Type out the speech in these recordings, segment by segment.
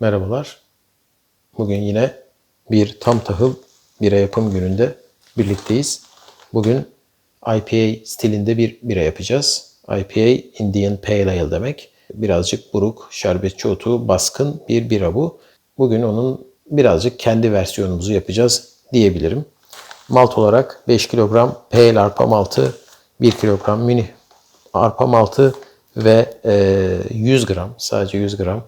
Merhabalar. Bugün yine bir tam tahıl bira yapım gününde birlikteyiz. Bugün IPA stilinde bir bira yapacağız. IPA Indian Pale Ale demek. Birazcık buruk, şerbetçi otu, baskın bir bira bu. Bugün onun birazcık kendi versiyonumuzu yapacağız diyebilirim. Malt olarak 5 kilogram pale arpa maltı, 1 kilogram mini arpa maltı ve e, 100 gram, sadece 100 gram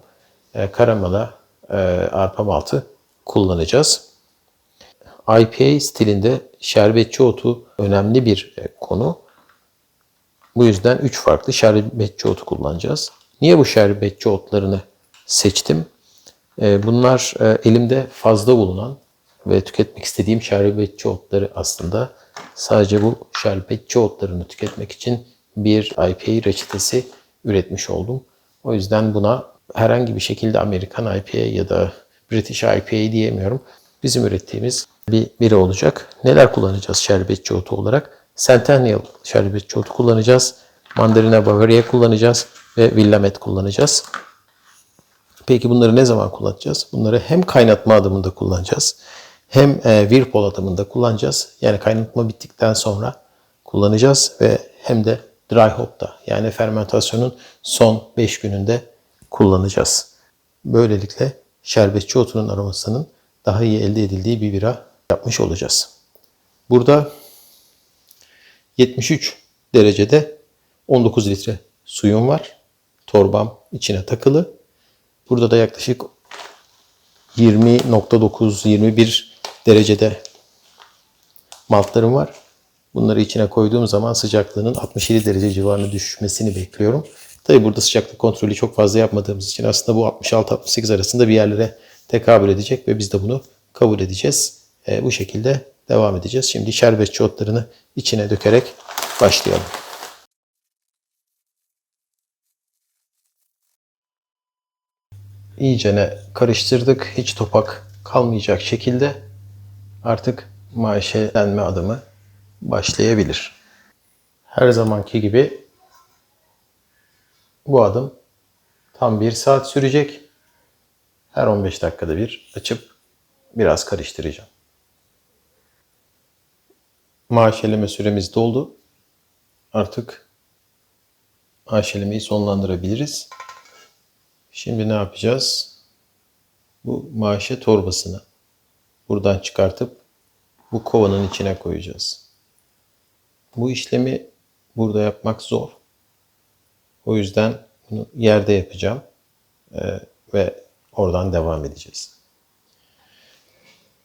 e, karamela e, arpa maltı kullanacağız. IPA stilinde şerbetçi otu önemli bir e, konu. Bu yüzden 3 farklı şerbetçi otu kullanacağız. Niye bu şerbetçi otlarını seçtim? E, Bunlar elimde fazla bulunan ve tüketmek istediğim şerbetçi otları aslında sadece bu şerbetçi otlarını tüketmek için bir IPA reçetesi üretmiş oldum. O yüzden buna herhangi bir şekilde Amerikan IPA ya da British IPA diyemiyorum. Bizim ürettiğimiz bir biri olacak. Neler kullanacağız şerbetçi otu olarak? Centennial şerbetçi otu kullanacağız. Mandalina Bavaria kullanacağız ve Willamette kullanacağız. Peki bunları ne zaman kullanacağız? Bunları hem kaynatma adımında kullanacağız. Hem e, Whirlpool adımında kullanacağız. Yani kaynatma bittikten sonra kullanacağız ve hem de dry hop'ta yani fermentasyonun son 5 gününde kullanacağız. Böylelikle şerbetçi otunun aromasının daha iyi elde edildiği bir bira yapmış olacağız. Burada 73 derecede 19 litre suyum var. Torbam içine takılı. Burada da yaklaşık 20.9-21 derecede maltlarım var. Bunları içine koyduğum zaman sıcaklığının 67 derece civarına düşmesini bekliyorum. Tabi burada sıcaklık kontrolü çok fazla yapmadığımız için aslında bu 66-68 arasında bir yerlere tekabül edecek ve biz de bunu kabul edeceğiz. E, bu şekilde devam edeceğiz. Şimdi şerbetçi otlarını içine dökerek başlayalım. İyicene karıştırdık. Hiç topak kalmayacak şekilde artık maaşelenme adımı başlayabilir. Her zamanki gibi bu adım tam bir saat sürecek. Her 15 dakikada bir açıp biraz karıştıracağım. Maaşeleme süremiz doldu. Artık maaşelemeyi sonlandırabiliriz. Şimdi ne yapacağız? Bu maaşe torbasını buradan çıkartıp bu kovanın içine koyacağız. Bu işlemi burada yapmak zor. O yüzden bunu yerde yapacağım Ee, ve oradan devam edeceğiz.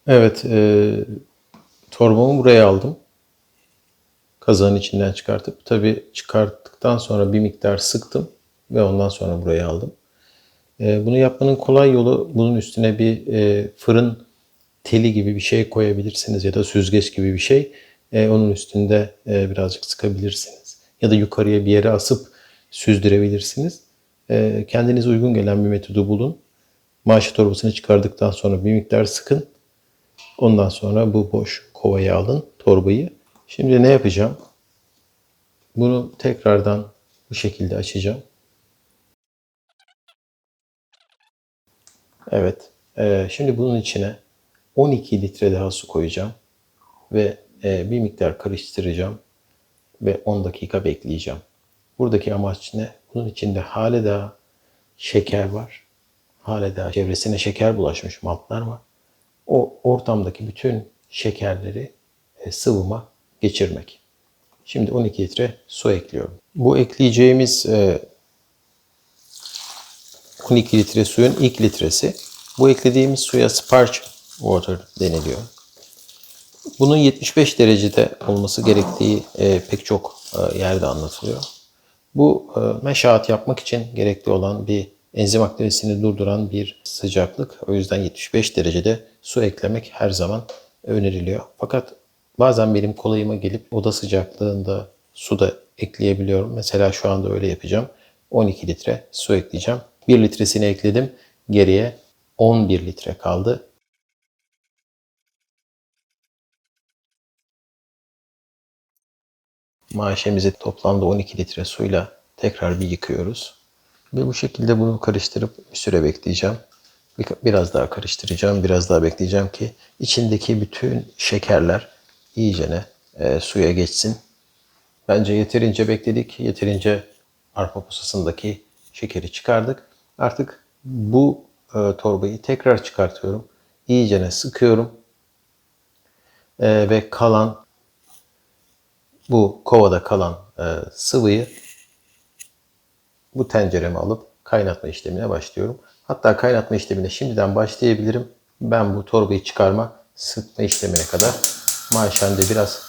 Evet, e, torbamı buraya aldım. Kazanın içinden çıkartıp, tabii çıkarttıktan sonra bir miktar sıktım ve ondan sonra buraya aldım. E, bunu yapmanın kolay yolu bunun üstüne bir e, fırın teli gibi bir şey koyabilirsiniz ya da süzgeç gibi bir şey. E, onun üstünde e, birazcık sıkabilirsiniz. Ya da yukarıya bir yere asıp süzdürebilirsiniz. E, kendinize uygun gelen bir metodu bulun. Maaşı torbasını çıkardıktan sonra bir miktar sıkın. Ondan sonra bu boş kovayı alın, torbayı. Şimdi ne yapacağım? Bunu tekrardan bu şekilde açacağım. Evet. e, şimdi bunun içine 12 litre daha su koyacağım. Ve e, bir miktar karıştıracağım. Ve 10 dakika bekleyeceğim. Buradaki amaç ne? Bunun içinde hale daha şeker var. Hale daha çevresine şeker bulaşmış maltlar var. O ortamdaki bütün şekerleri e, sıvıma geçirmek. Şimdi 12 litre su ekliyorum. Bu ekleyeceğimiz e, 12 litre suyun ilk litresi. Bu eklediğimiz suya sparge water deniliyor. Bunun 75 derecede olması gerektiği e, pek çok e, yerde anlatılıyor. Bu e, meşahat yapmak için gerekli olan bir enzim aktivitesini durduran bir sıcaklık. O yüzden 75 derecede su eklemek her zaman öneriliyor. Fakat bazen benim kolayıma gelip oda sıcaklığında su da ekleyebiliyorum. Mesela şu anda öyle yapacağım. 12 litre su ekleyeceğim. 1 litresini ekledim. Geriye 11 litre kaldı. Maşemizi toplamda 12 litre suyla tekrar bir yıkıyoruz. Ve bu şekilde bunu karıştırıp bir süre bekleyeceğim. Bir- Biraz daha karıştıracağım, biraz daha bekleyeceğim ki içindeki bütün şekerler iyicene e, suya geçsin. Bence yeterince bekledik. Yeterince arpa posasındaki şekeri çıkardık. Artık bu e, torbayı tekrar çıkartıyorum. İyicene sıkıyorum. E, ve kalan bu kovada kalan e, sıvıyı bu tencereme alıp kaynatma işlemine başlıyorum. Hatta kaynatma işlemine şimdiden başlayabilirim. Ben bu torbayı çıkarma, sıkma işlemine kadar maşende biraz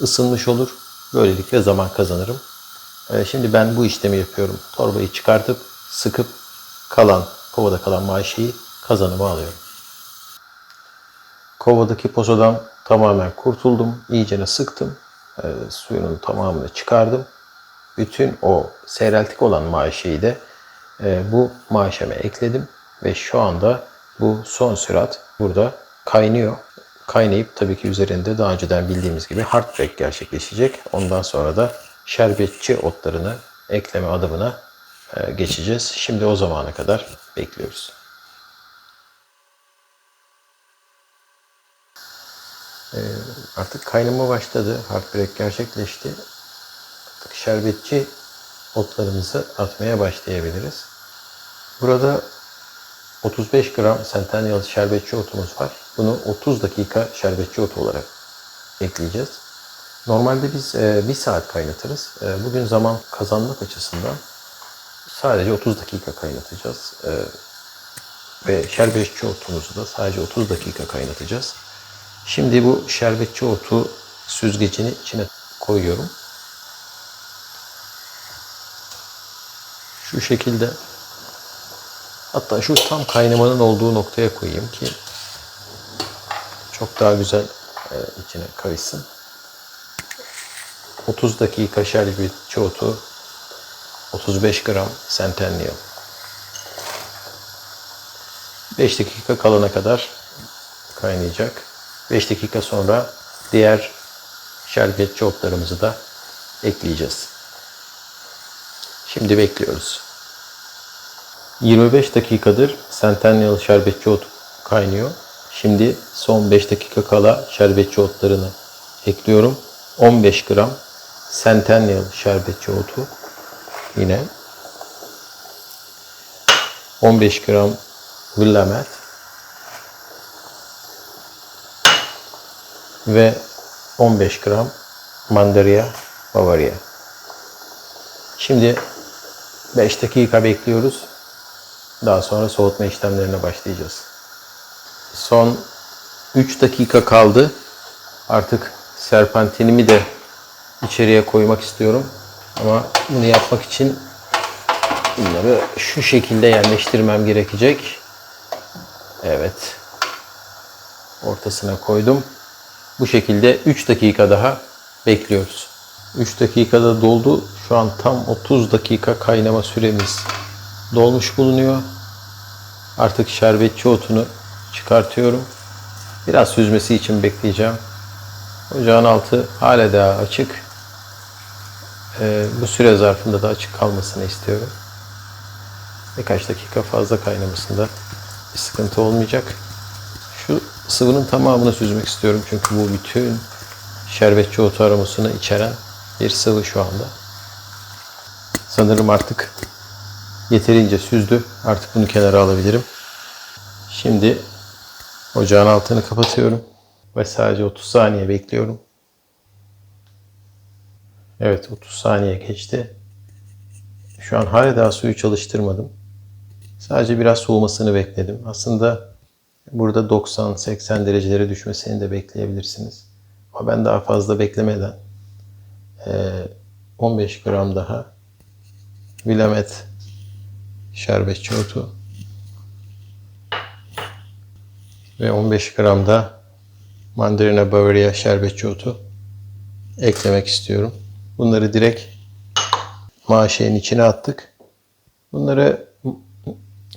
ısınmış olur. Böylelikle zaman kazanırım. Ee, Şimdi ben bu işlemi yapıyorum. Torbayı çıkartıp sıkıp kalan, kovada kalan maşeyi kazanıma alıyorum. Kovadaki posadan tamamen kurtuldum. İyicene sıktım. Ee, suyunun tamamını çıkardım. Bütün o seyreltik olan maşeyi de e, bu maşeme ekledim. Ve şu anda bu son sürat burada kaynıyor. Kaynayıp tabii ki üzerinde daha önceden bildiğimiz gibi hard gerçekleşecek. Ondan sonra da şerbetçi otlarını ekleme adımına e, geçeceğiz. Şimdi o zamana kadar bekliyoruz. Artık kaynama başladı. Hard break gerçekleşti. Artık şerbetçi otlarımızı atmaya başlayabiliriz. Burada 35 gram Centennial şerbetçi otumuz var. Bunu 30 dakika şerbetçi otu olarak ekleyeceğiz. Normalde biz 1 saat kaynatırız. E, Bugün zaman kazanmak açısından sadece 30 dakika kaynatacağız. E, Ve şerbetçi otumuzu da sadece 30 dakika kaynatacağız. Şimdi bu şerbetçi otu süzgecini içine koyuyorum. Şu şekilde hatta şu tam kaynamanın olduğu noktaya koyayım ki çok daha güzel e, içine karışsın. 30 dakika şerbetçi otu 35 gram Centennial 5 dakika kalana kadar kaynayacak. 5 dakika sonra diğer şerbetçi otlarımızı da ekleyeceğiz. Şimdi bekliyoruz. 25 dakikadır Centennial şerbetçi otu kaynıyor. Şimdi son 5 dakika kala şerbetçi otlarını ekliyorum. 15 gram Centennial şerbetçi otu yine 15 gram Willamette ve 15 gram Mandaria Bavaria. Şimdi 5 dakika bekliyoruz. Daha sonra soğutma işlemlerine başlayacağız. Son 3 dakika kaldı. Artık serpentinimi de içeriye koymak istiyorum. Ama bunu yapmak için bunları şu şekilde yerleştirmem gerekecek. Evet. Ortasına koydum. Bu şekilde 3 dakika daha bekliyoruz. 3 dakikada doldu. Şu an tam 30 dakika kaynama süremiz dolmuş bulunuyor. Artık şerbetçi otunu çıkartıyorum. Biraz süzmesi için bekleyeceğim. Ocağın altı hala daha açık. Ee, bu süre zarfında da açık kalmasını istiyorum. Birkaç dakika fazla kaynamasında bir sıkıntı olmayacak. Sıvının tamamını süzmek istiyorum çünkü bu bütün şerbetçi otu aromasını içeren bir sıvı şu anda. Sanırım artık yeterince süzdü. Artık bunu kenara alabilirim. Şimdi ocağın altını kapatıyorum ve sadece 30 saniye bekliyorum. Evet 30 saniye geçti. Şu an hala daha suyu çalıştırmadım. Sadece biraz soğumasını bekledim. Aslında burada 90-80 derecelere düşmesini de bekleyebilirsiniz. Ama ben daha fazla beklemeden eee, 15 gram daha Willamette şerbetçi otu ve 15 gram da Mandarina Bavaria şerbetçi otu eklemek istiyorum. Bunları direkt maşenin içine attık. Bunları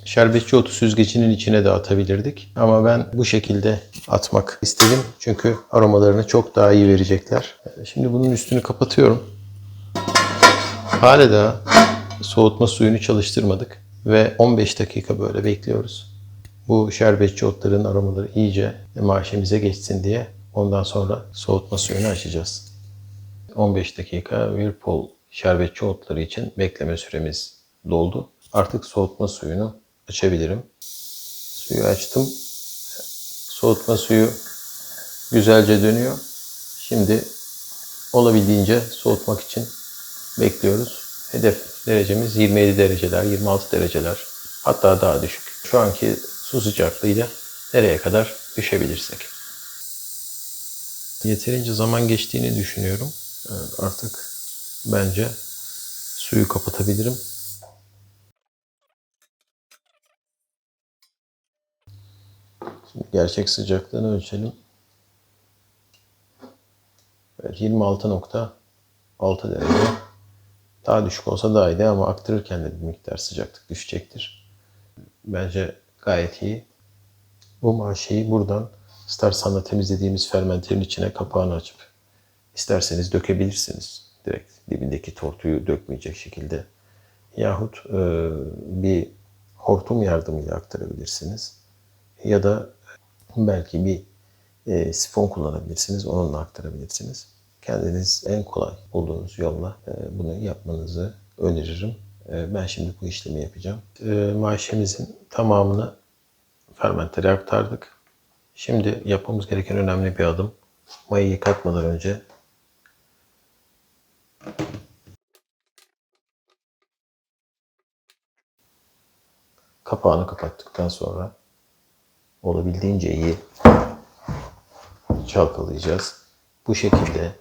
şerbetçi otu süzgecinin içine de atabilirdik. Ama ben bu şekilde atmak istedim. Çünkü aromalarını çok daha iyi verecekler. Şimdi bunun üstünü kapatıyorum. Hala da soğutma suyunu çalıştırmadık. Ve 15 dakika böyle bekliyoruz. Bu şerbetçi otların aromaları iyice maşemize geçsin diye ondan sonra soğutma suyunu açacağız. 15 dakika Whirlpool şerbetçi otları için bekleme süremiz doldu. Artık soğutma suyunu açabilirim. Suyu açtım. Soğutma suyu güzelce dönüyor. Şimdi olabildiğince soğutmak için bekliyoruz. Hedef derecemiz 27 dereceler, 26 dereceler hatta daha düşük. Şu anki su sıcaklığıyla nereye kadar düşebilirsek. Yeterince zaman geçtiğini düşünüyorum. Evet, artık bence suyu kapatabilirim. Gerçek sıcaklığını ölçelim. Evet, 26.6 derece. Daha düşük olsa daha iyiydi ama aktarırken de bir miktar sıcaklık düşecektir. Bence gayet iyi. Bu maşeyi buradan Starsan'la temizlediğimiz fermenterin içine kapağını açıp isterseniz dökebilirsiniz. Direkt dibindeki tortuyu dökmeyecek şekilde. Yahut e, bir hortum yardımıyla aktarabilirsiniz. Ya da belki bir e, sifon kullanabilirsiniz. Onunla aktarabilirsiniz. Kendiniz en kolay bulduğunuz yolla e, bunu yapmanızı öneririm. E, ben şimdi bu işlemi yapacağım. E, maşemizin tamamını fermentere aktardık. Şimdi yapmamız gereken önemli bir adım. Mayayı katmadan önce kapağını kapattıktan sonra olabildiğince iyi çalkalayacağız. Bu şekilde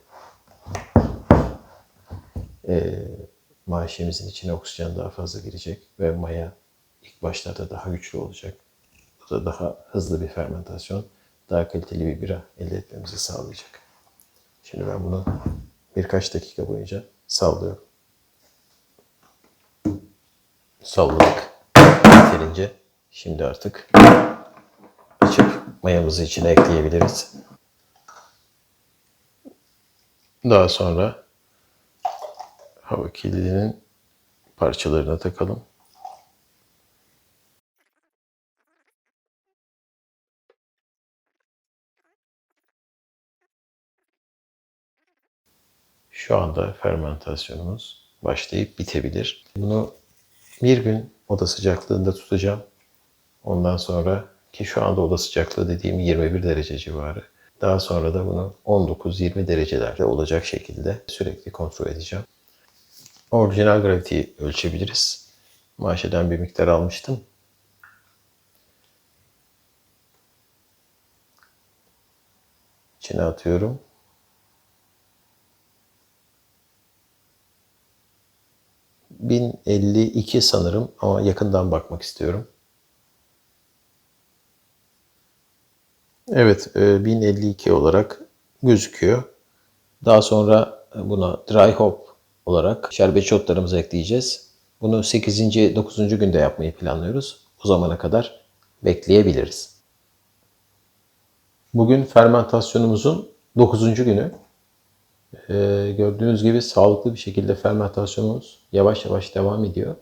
e, maşemizin içine oksijen daha fazla girecek ve maya ilk başlarda daha güçlü olacak. Bu da daha hızlı bir fermentasyon, daha kaliteli bir bira elde etmemizi sağlayacak. Şimdi ben bunu birkaç dakika boyunca sallıyorum. Salladık. Yeterince. Şimdi artık mayamızı içine ekleyebiliriz. Daha sonra hava kilidinin parçalarına takalım. Şu anda fermentasyonumuz başlayıp bitebilir. Bunu bir gün oda sıcaklığında tutacağım. Ondan sonra ki şu anda oda sıcaklığı dediğim 21 derece civarı. Daha sonra da bunu 19-20 derecelerde olacak şekilde sürekli kontrol edeceğim. Orijinal graviteyi ölçebiliriz. Maşeden bir miktar almıştım. İçine atıyorum. ...1052 sanırım ama yakından bakmak istiyorum. Evet, 1052 olarak gözüküyor. Daha sonra buna dry hop olarak şerbetçi otlarımızı ekleyeceğiz. Bunu 8. 9. günde yapmayı planlıyoruz. O zamana kadar bekleyebiliriz. Bugün fermentasyonumuzun 9. günü. Ee, gördüğünüz gibi sağlıklı bir şekilde fermentasyonumuz yavaş yavaş devam ediyor.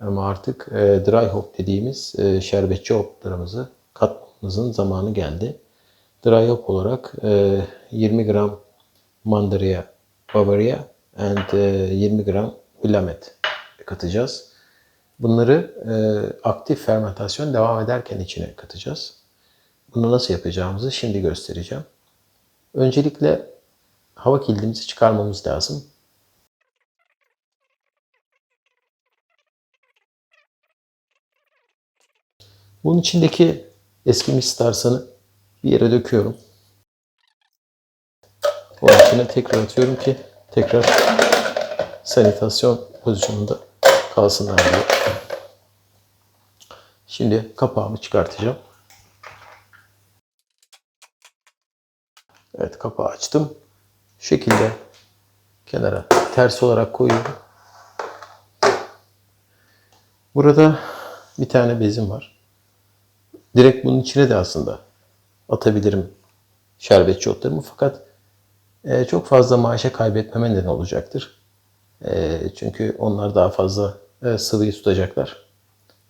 Ama artık e, dry hop dediğimiz e, şerbetçi hoplarımızı katmamızın zamanı geldi. Dry hop olarak e, 20 gram Mandaria Bavaria and 20 e, gram Willamette katacağız. Bunları e, aktif fermentasyon devam ederken içine katacağız. Bunu nasıl yapacağımızı şimdi göstereceğim. Öncelikle hava kilidimizi çıkarmamız lazım. Bunun içindeki eskimiş starsını bir yere döküyorum. Onun içine tekrar atıyorum ki tekrar sanitasyon pozisyonunda kalsınlar diye. Şimdi kapağımı çıkartacağım. Evet kapağı açtım. Şu şekilde kenara ters olarak koyuyorum. Burada bir tane bezim var. Direkt bunun içine de aslında atabilirim şerbetçi otlarımı fakat e, çok fazla maaşa kaybetmeme neden olacaktır. E, çünkü onlar daha fazla e, sıvıyı tutacaklar.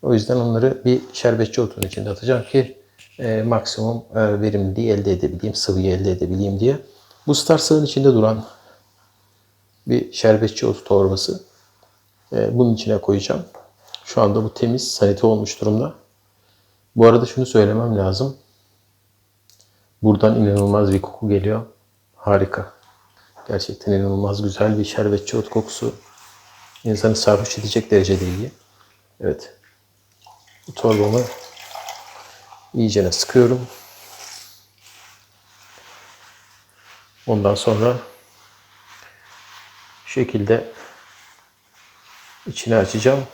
O yüzden onları bir şerbetçi otunun içinde atacağım ki e, maksimum e, verimliliği elde edebileyim, sıvıyı elde edebileyim diye. Bu star sığın içinde duran bir şerbetçi otu torbası. E, bunun içine koyacağım. Şu anda bu temiz, sanite olmuş durumda. Bu arada şunu söylemem lazım. Buradan inanılmaz bir koku geliyor. Harika. Gerçekten inanılmaz güzel bir şerbetçi ot kokusu. İnsanı sarhoş edecek derecede iyi. Evet. Bu torbamı iyicene sıkıyorum. Ondan sonra şu şekilde içine açacağım.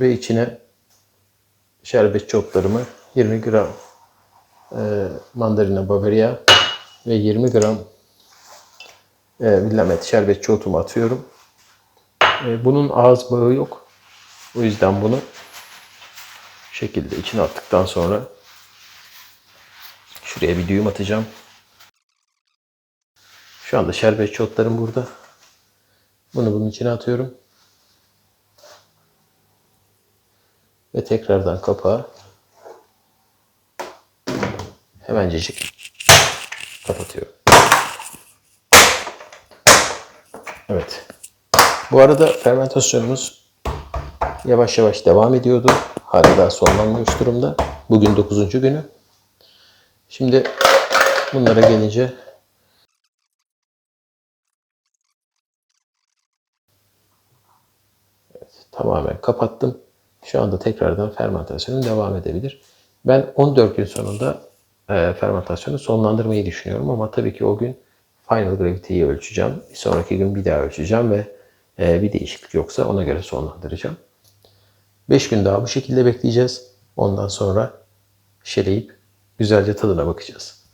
Ve içine şerbetçi otlarımı 20 gram e, mandalina bavaria ve 20 gram e, villamet şerbetçi otumu atıyorum. E, bunun ağız bağı yok. O yüzden bunu şekilde içine attıktan sonra şuraya bir düğüm atacağım. Şu anda şerbetçi otlarım burada. Bunu bunun içine atıyorum. Ve tekrardan kapağı hemencecik kapatıyorum. Evet. Bu arada fermentasyonumuz yavaş yavaş devam ediyordu. Hala sonlanmış durumda. Bugün 9. günü. Şimdi bunlara gelince evet, tamamen kapattım. Şu anda tekrardan fermentasyonum devam edebilir. Ben 14 gün sonunda e, fermentasyonu sonlandırmayı düşünüyorum ama tabii ki o gün final gravity'yi ölçeceğim. Bir sonraki gün bir daha ölçeceğim ve e, bir değişiklik yoksa ona göre sonlandıracağım. 5 gün daha bu şekilde bekleyeceğiz. Ondan sonra şeleyip güzelce tadına bakacağız.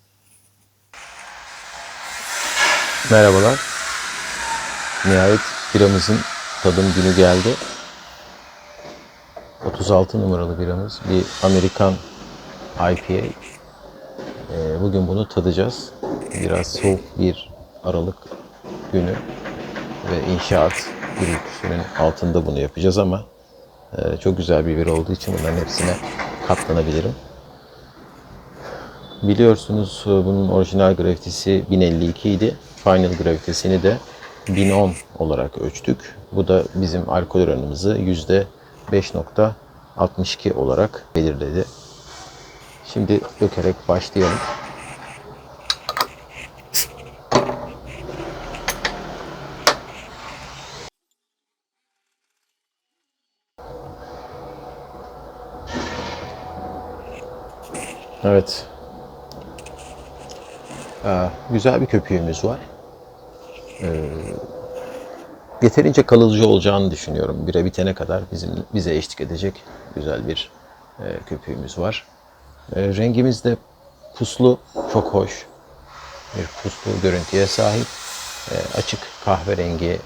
Merhabalar. Nihayet biramızın tadım günü geldi. 36 numaralı biramız. Bir Amerikan IPA. Ee, Bugün bunu tadacağız. Biraz soğuk bir Aralık günü ve inşaat gürültüsünün altında bunu yapacağız ama e, çok güzel bir bira olduğu için bunların hepsine katlanabilirim. Biliyorsunuz e, bunun orijinal gravitesi 1052 idi. Final gravitesini de 1010 olarak ölçtük. Bu da bizim alkol oranımızı %5.62 olarak belirledi. Şimdi dökerek başlayalım. Evet. Ee, güzel bir köpüğümüz var. Ee, yeterince kalıcı olacağını düşünüyorum. Bire bitene kadar bizim bize eşlik edecek güzel bir e, köpüğümüz var. E, rengimiz de puslu, çok hoş. Bir puslu görüntüye sahip. E, açık kahverengi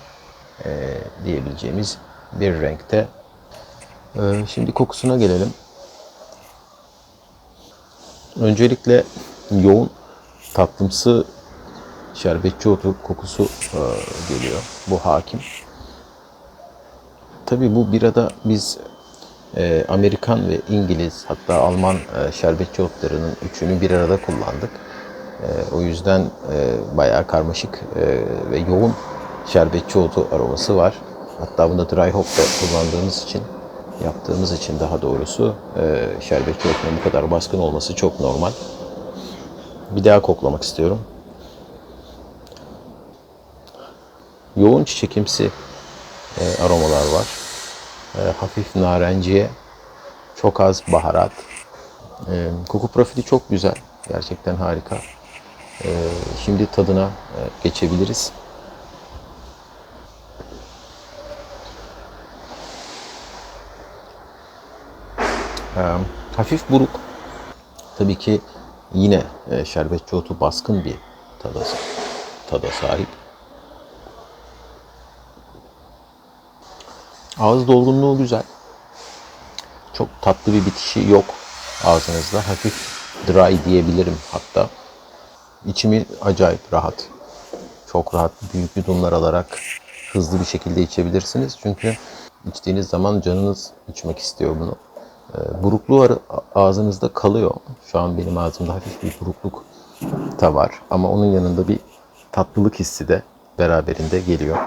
e, diyebileceğimiz bir renkte. E, şimdi kokusuna gelelim. Öncelikle yoğun tatlımsı şerbetçi otu kokusu e, geliyor. Bu hakim. Tabii bu birada biz e, Amerikan ve İngiliz hatta Alman e, şerbetçi otlarının üçünü bir arada kullandık. E, o yüzden e, bayağı karmaşık e, ve yoğun şerbetçi otu aroması var. Hatta bunda dry hop da kullandığımız için, yaptığımız için daha doğrusu e, şerbetçi otunun bu kadar baskın olması çok normal. Bir daha koklamak istiyorum. Yoğun çiçekimsi e, aromalar var. E, hafif narenciye, çok az baharat. E, koku profili çok güzel. Gerçekten harika. E, şimdi tadına e, geçebiliriz. E, hafif buruk. Tabii ki yine e, şerbetçi otu baskın bir tada, tada sahip. Ağız dolgunluğu güzel. Çok tatlı bir bitişi yok ağzınızda. Hafif dry diyebilirim hatta. İçimi acayip rahat. Çok rahat büyük yudumlar alarak hızlı bir şekilde içebilirsiniz. Çünkü içtiğiniz zaman canınız içmek istiyor bunu. Ee, burukluğu ağzınızda kalıyor. Şu an benim ağzımda hafif bir burukluk da var. Ama onun yanında bir tatlılık hissi de beraberinde geliyor.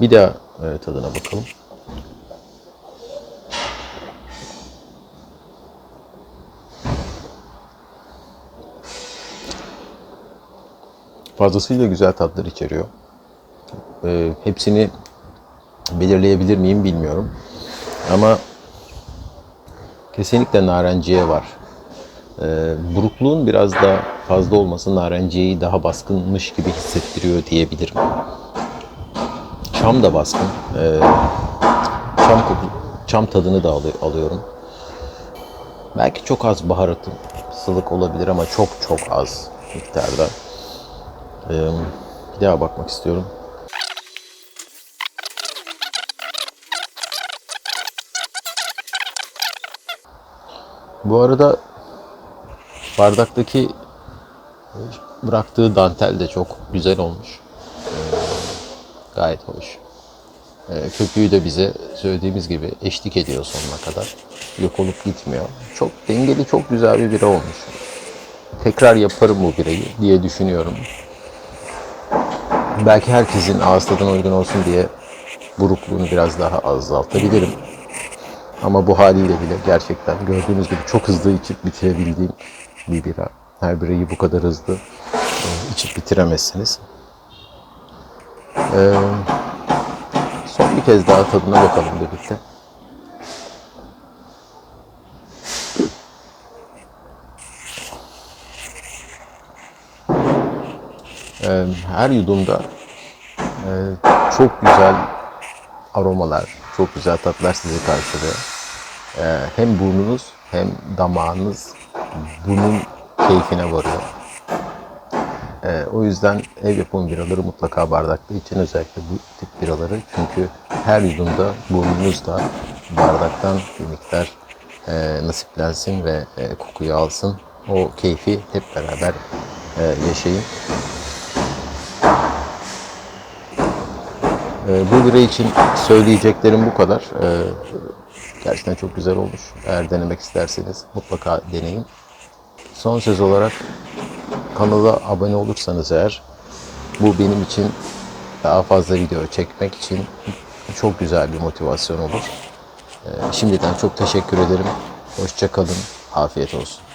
Bir daha e, tadına bakalım. Fazlasıyla güzel tatlar içeriyor. Ee, hepsini belirleyebilir miyim bilmiyorum. Ama kesinlikle narenciye var. Ee, burukluğun biraz da fazla olması narenciyeyi daha baskınmış gibi hissettiriyor diyebilirim. Çam da baskın. Ee, çam koku, çam tadını da alı- alıyorum. Belki çok az baharatı sılık olabilir ama çok çok az miktarda. Ee, bir daha bakmak istiyorum. Bu arada bardaktaki bıraktığı dantel de çok güzel olmuş. Gayet hoş. Ee, köpüğü de bize söylediğimiz gibi eşlik ediyor sonuna kadar. Yok olup gitmiyor. Çok dengeli, çok güzel bir bira olmuş. Tekrar yaparım bu birayı diye düşünüyorum. Belki herkesin ağız tadına uygun olsun diye burukluğunu biraz daha azaltabilirim. Ama bu haliyle bile gerçekten gördüğünüz gibi çok hızlı içip bitirebildiğim bir bira. Her birayı bu kadar hızlı e, içip bitiremezsiniz. Ee, son bir kez daha tadına bakalım birlikte. Ee, her yudumda e, çok güzel aromalar, çok güzel tatlar sizi karşılıyor. Ee, hem burnunuz hem damağınız bunun keyfine varıyor. Ee, o yüzden ev yapımı biraları mutlaka bardakta için özellikle bu tip biraları. Çünkü her yudumda burnunuz da bardaktan bir miktar e, nasiplensin ve e, kokuyu alsın. O keyfi hep beraber e, yaşayın. Ee, bu bira için söyleyeceklerim bu kadar. Ee, gerçekten çok güzel olmuş. Eğer denemek isterseniz mutlaka deneyin. Son söz olarak kanala abone olursanız eğer bu benim için daha fazla video çekmek için çok güzel bir motivasyon olur. Ee, şimdiden çok teşekkür ederim. Hoşça kalın. Afiyet olsun.